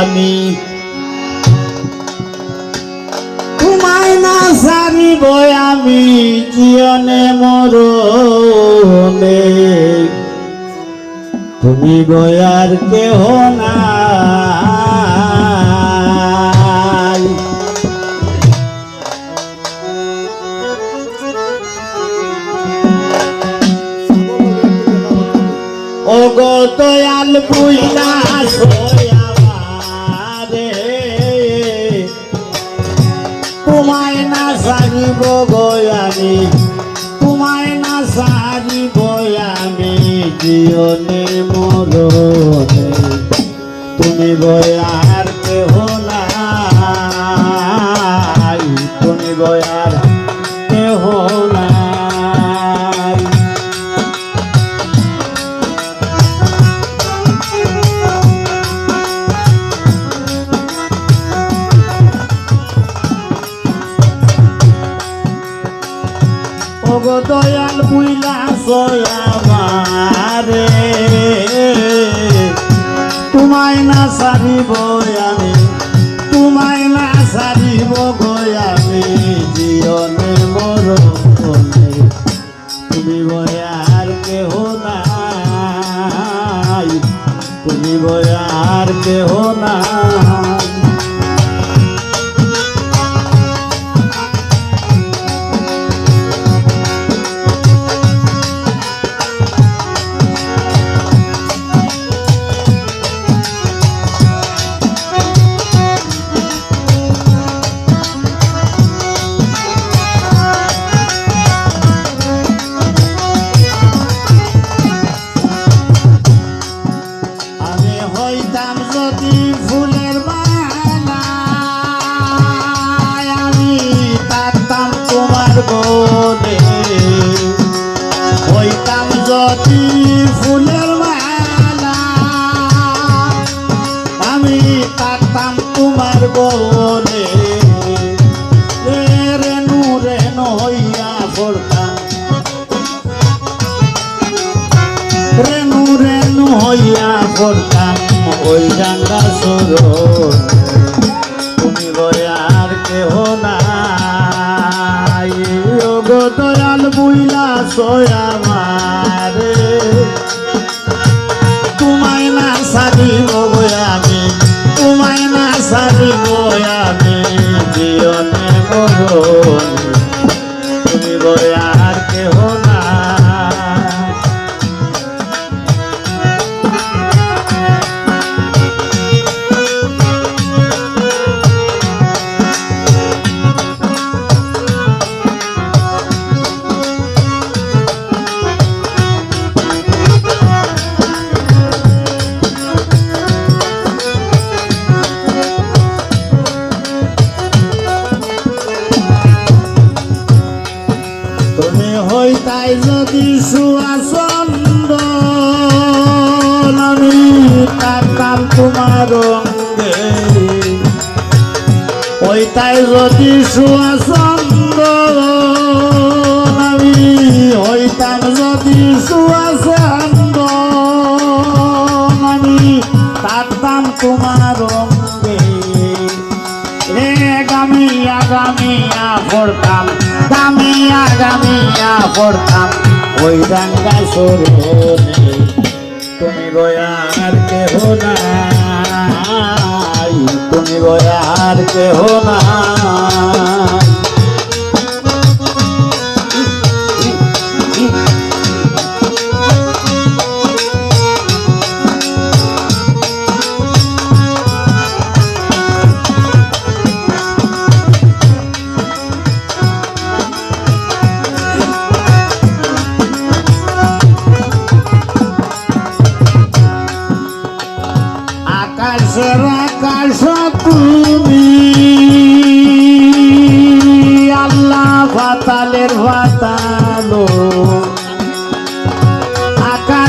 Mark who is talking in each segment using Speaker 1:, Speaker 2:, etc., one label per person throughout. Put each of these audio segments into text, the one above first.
Speaker 1: আমি। তোমায় না সারিব আমি, জীবনে মরণে। তুমি গয়ার কেহ নাই। ও গো দয়াল বুইলা জীবনে মরণে তুমি বয়ার কেহ নাই তুমি গয়ার দয়াল বুইলা সয়ামারে তোমায় না সারিব আমি, তোমায় না সারিব গয়ামি জীবনে মরণে তুমি বয়ার কেহ নাই, তুমি বয়ার কেহ নাই। পড়তাম ওই ডাঙ্গা সুর তুমি আর কেহ নাই। দয়াল বুইলা সয়া তুমি হইতাই যদি সুয়াচন্দ আমি কাটাম তোমার অঙ্গে হইতাই যদি সুয়াসন্দ গামিয়া গামিয়া পড়তাম, গামিয়া গামিয়া পড়তাম। ওই ডাঙ্গা সরণে তুমি বয়ার কেহ নাই, তুমি বয়ার কেহ নাই।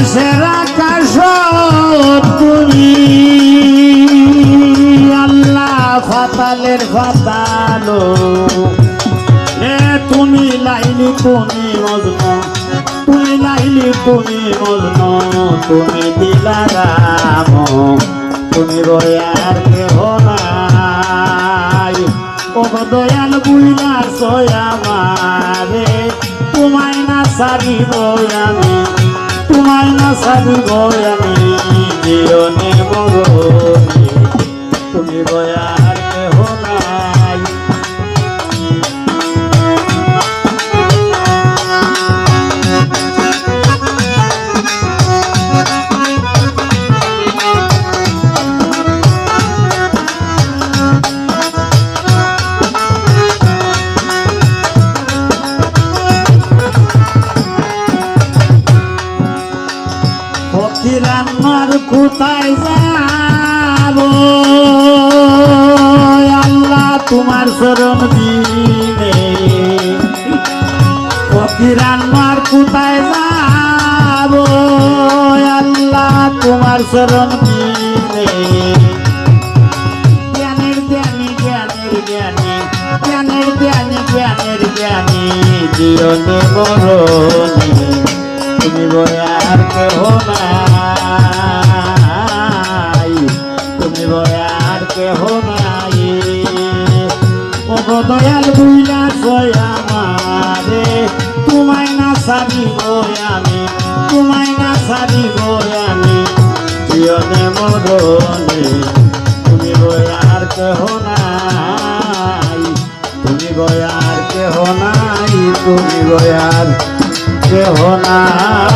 Speaker 1: আকাশের আকাশ তুমি আল্লাহ ফাতালের ফাতালো। এ তুমি লাইলি তুমি মজনু তুমি লাইলি তুমি মজনু, তুমি দিলারাম তুমি বয়ার কেহ নাই। ও দয়াল বুইলা সয়া মারে তোমায় না সারিব আমি। তোমায় না সারিব আমি জীবনে মরণে তুমি বয়ার ফকিরান্নার কোথায় যাব? আল্লাহ তোমার শরণ দিনে। ফকিরান্নার কোথায় যাব? আল্লাহ তোমার শরণ দিনে। জ্ঞানের জ্ঞানী জ্ঞানের জ্ঞানী জ্ঞানের জ্ঞানী জীবনে মরণে। তুমি বয়ার কেহ নাই। দয়াল বুইলা সয়া মারে তোমায় না সারিব আমি, তোমায় না সারিব আমি। জীবনে মরণে তুমি বয়ার কেহ নাই। তুমি বয়ার কেহ নাই, তুমি বয়ার কেহ নাই।